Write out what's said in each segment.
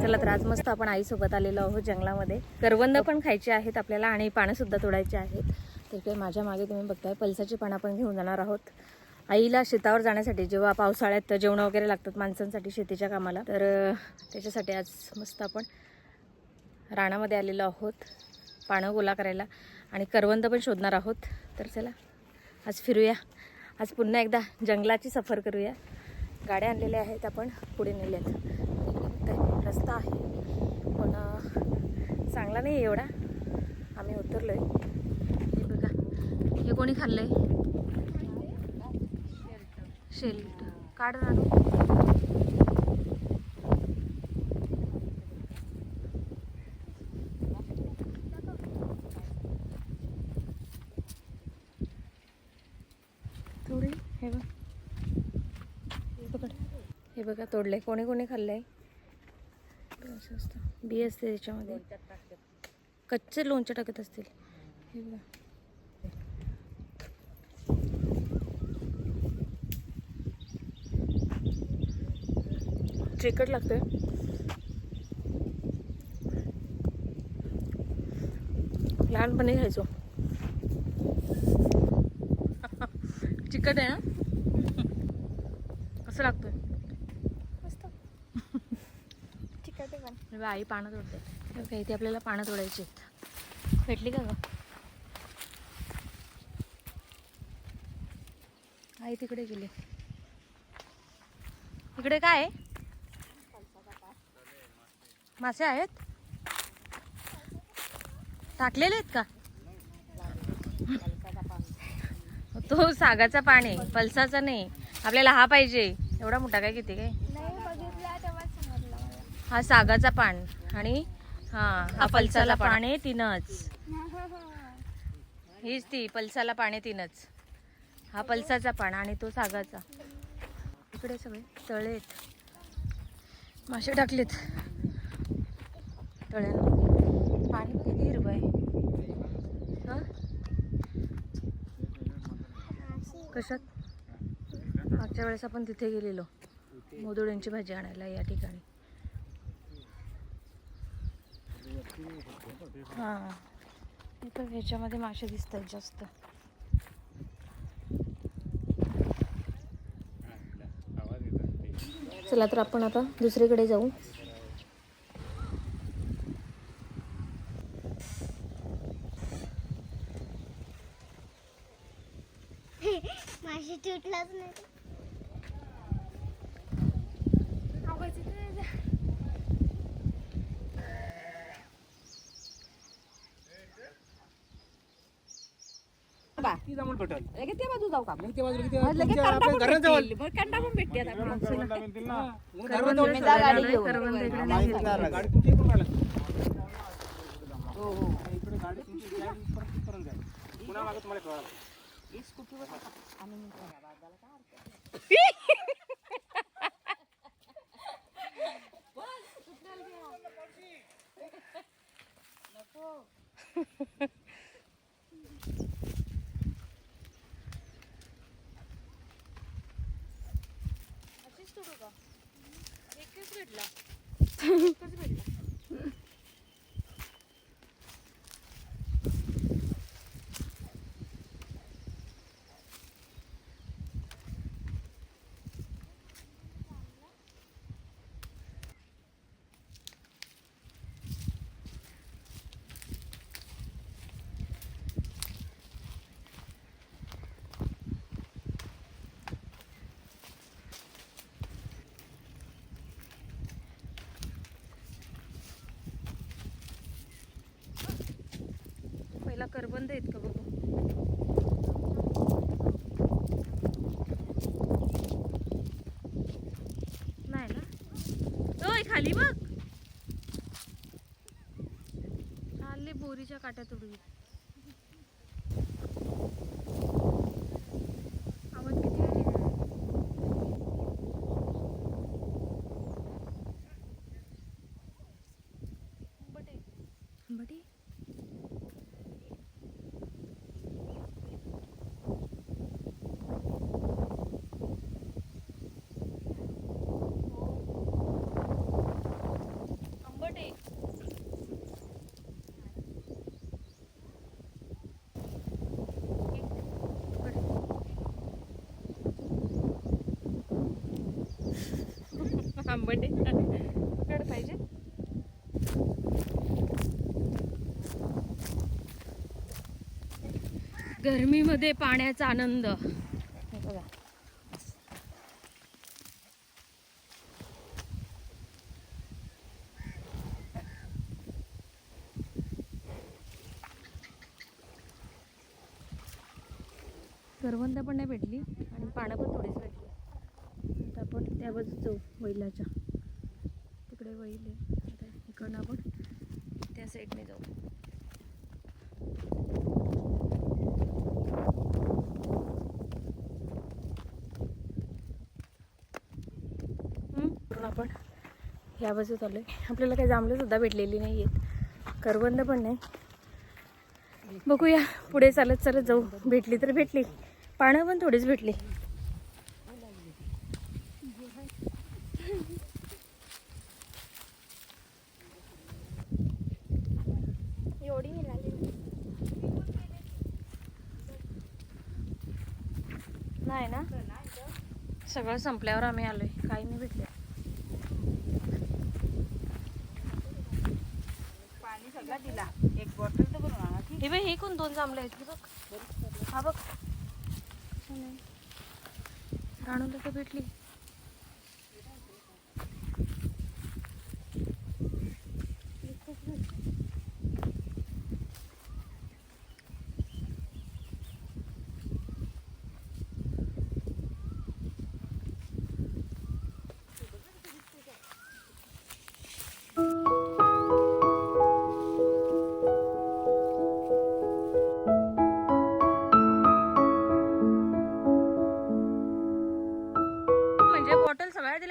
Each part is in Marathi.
चला तर आज मस्त आपण आईसोबत आलेलो आहोत जंगलामध्ये. करवंद पण खायचे आहेत आपल्याला आणि पानं सुद्धा तोडायची आहेत. तर काही माझ्या मागे तुम्ही बघताय पलसाची पानं आपण घेऊन जाणार आहोत. आईला शेतावर जाण्यासाठी जेव्हा पावसाळ्यात जेवणं वगैरे लागतात माणसांसाठी शेतीच्या कामाला तर त्याच्यासाठी आज मस्त आपण रानामध्ये आलेलो आहोत. पानं गोला करायला आणि करवंद पण शोधणार आहोत. तर चला आज फिरूया. आज पुन्हा एकदा जंगलाची सफर करूया. गाड्या आणलेल्या आहेत आपण पुढे नेल्यात. आहेत रस्ता आहे. पण चांगला नाही आहे एवढा. आम्ही उतरलोय. हे बघा हे कोणी खाल्लं आहे शेल्ट. काढ ना. थोडी हे बघ. हे हे बघा तोडले कोणी कोणी खाल्लंय? असं असतं. बी असते त्याच्यामध्ये. कच्चे लोणचे टाकत असतील. हे बघा. चिकट लागतोय. लहानपणी खायचो. चिकट आहे ना कसं लागतोय? चिकट आई पानं तोडते. हे बघा, इथे आपल्याला पानं तोडायची आहेत. भेटली का ग? आई तिकडे गेली. इकडे काय आहे? मासे आहेत? टाकलेले आहेत का? तो सागाचा पाणी पलसाचा नाही. आपल्याला हा पाहिजे. एवढा मोठा काय किती काय? हा सागाचा पान. आणि हा हा पलसाला पान आहे तीनच. हीच ती पलसाला पाणी तीनच. हा पलसाचा पान आणि तो सागाचा. इकडे सगळे तळे आहेत. मासे टाकलेत. तळ्यानं पाणी किती हिरवं आहे? हं? कशात? मागच्या वेळेस आपण तिथे गेलेलो. मोदोड्यांची भाजी आणायला या ठिकाणी. हां. इथं ह्याच्यामध्ये मासे दिसत आहेत जास्त. चला तर आपण आता दुसरीकडे जाऊ. अशी तुटलाच नाही आवाज येतो ती लगेच त्या बाजू जाऊ का मग ते बाजूला किती लगेच पण भेटतील. मग पण भेटते आता मग जा गाडी घेऊन. गाडी तुमची इकडून काढा. हो इकडे गाडी तुमची जाईल, परत तिथपर्यंत जाईल. पुन्हा मागे तुम्हाला कळालं. स्कूटीवर आम्ही निघतो या बाजूला, काय घर बंद आहेत का बघू? नाही ना? होय खाली बघ. चालले बोरीच्या काट्या तुडवी बटे लांबटे पकड पाहिजे. गरमीमध्ये पाण्याचा आनंद. बघा. करवंद पण नाही भेटली आणि पानं पण थोडीच भेटली. आता आपण त्या बाजूच जाऊ बैलाच्या सगळे बैल आहे आता इकडनं आपण त्या साईडने जाऊ. आपण या आपण ह्या बाजूत आपल्याला काही जांभळं सुद्धा भेटलेली नाही आहेत करवंद पण नाही. बघूया. पुढे चालत चालत जाऊ. भेटली तर भेटली. पानं पण थोडीच भेटली. नाही ना? सगळं संपल्यावर आम्ही आलोय. काही नाही भेटले. पाणी सगळं दिला. एक बॉटल तर ती हे बाई हे कोण दोन जांभळे आहेत? बघ. हा बघ. राणूला तर भेटली.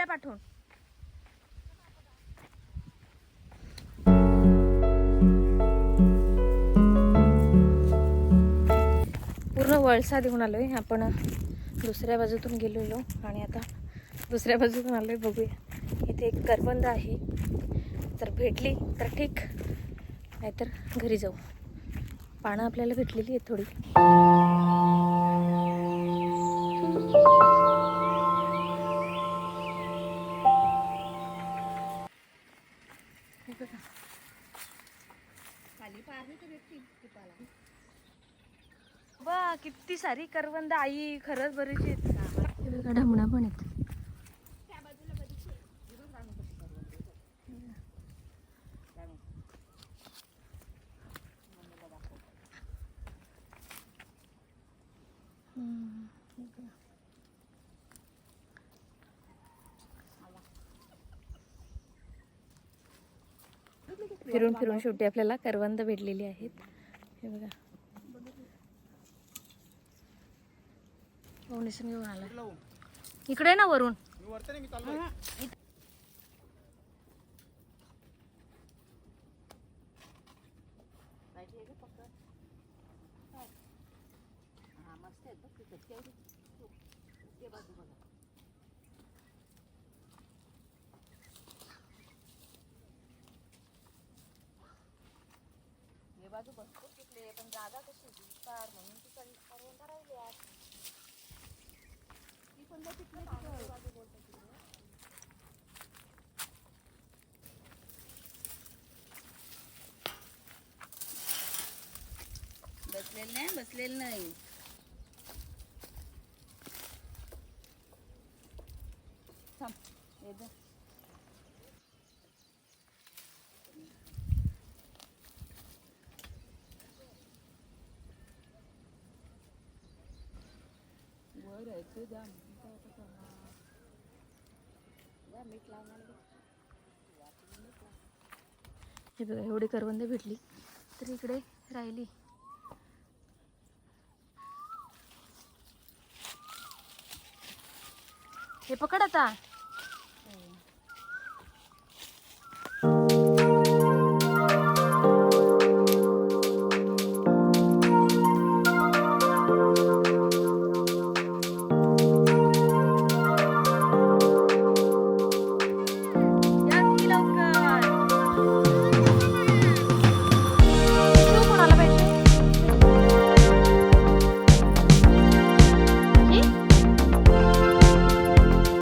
बॉटल पाठवून. पूर्ण वळसा देऊन आलोय. आपण दुसऱ्या बाजूतून गेलेलो आणि आता दुसऱ्या बाजूतून आलोय बघूया. इथे एक करबंद आहे. जर भेटली तर ठीक नाहीतर घरी जाऊ. पानं आपल्याला भेटलेली आहेत थोडी. बा किती सारी करवंद आई खरंच बरीच आहेत. हे पण आहेत. फिरून फिरून शेवटी आपल्याला करवंद भेटलेली आहेत. हे बघा. ओनिसन घेऊन आला इकडे ना वरून. मस्त आहे बाजू बघा. हे बाजू भरपूर टिकले पण जागा कशी होती? विस्तार म्हणून तिकडे करवंदा राहिली आज ती पण बघ तिकडे बाजू बोलतो तिकडे बसलेलं नाही बसलेलं नाही. थांब ये वर आहे ते जा जा, मीठ लावणार बघ. हे बघा एवढी करवंद भेटली. तर इकडे राहिली. हे पकड आता.